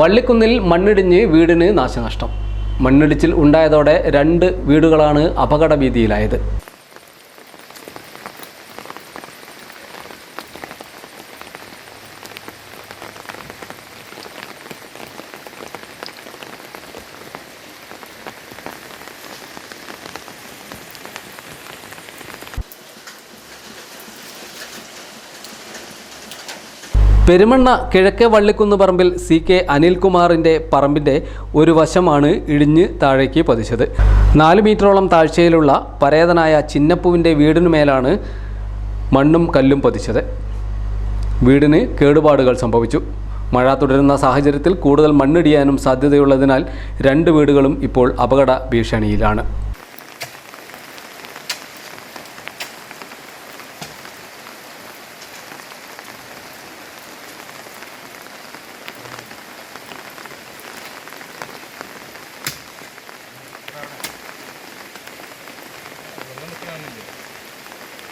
വള്ളിക്കുന്നിൽ മണ്ണിടിഞ്ഞ് വീടിന് നാശനഷ്ടം. മണ്ണിടിച്ചിൽ ഉണ്ടായതോടെ രണ്ട് വീടുകളാണ് അപകട ഭീതിയിലായത്. പെരുമണ്ണ കിഴക്കേ വള്ളിക്കുന്ന് പറമ്പിൽ സി കെ അനിൽകുമാറിന്റെ പറമ്പിന്റെ ഒരു വശമാണ് ഇടിഞ്ഞ് താഴേക്ക് പതിച്ചത്. നാല് മീറ്ററോളം താഴ്ചയിലുള്ള പരേതനായ ചിന്നപ്പുവിന്റെ വീടിനു മേലാണ് മണ്ണും കല്ലും പതിച്ചത്. വീടിന് കേടുപാടുകൾ സംഭവിച്ചു. മഴ തുടരുന്ന സാഹചര്യത്തിൽ കൂടുതൽ മണ്ണിടിയാനും സാധ്യതയുള്ളതിനാൽ രണ്ട് വീടുകളും ഇപ്പോൾ അപകട ഭീഷണിയിലാണ്.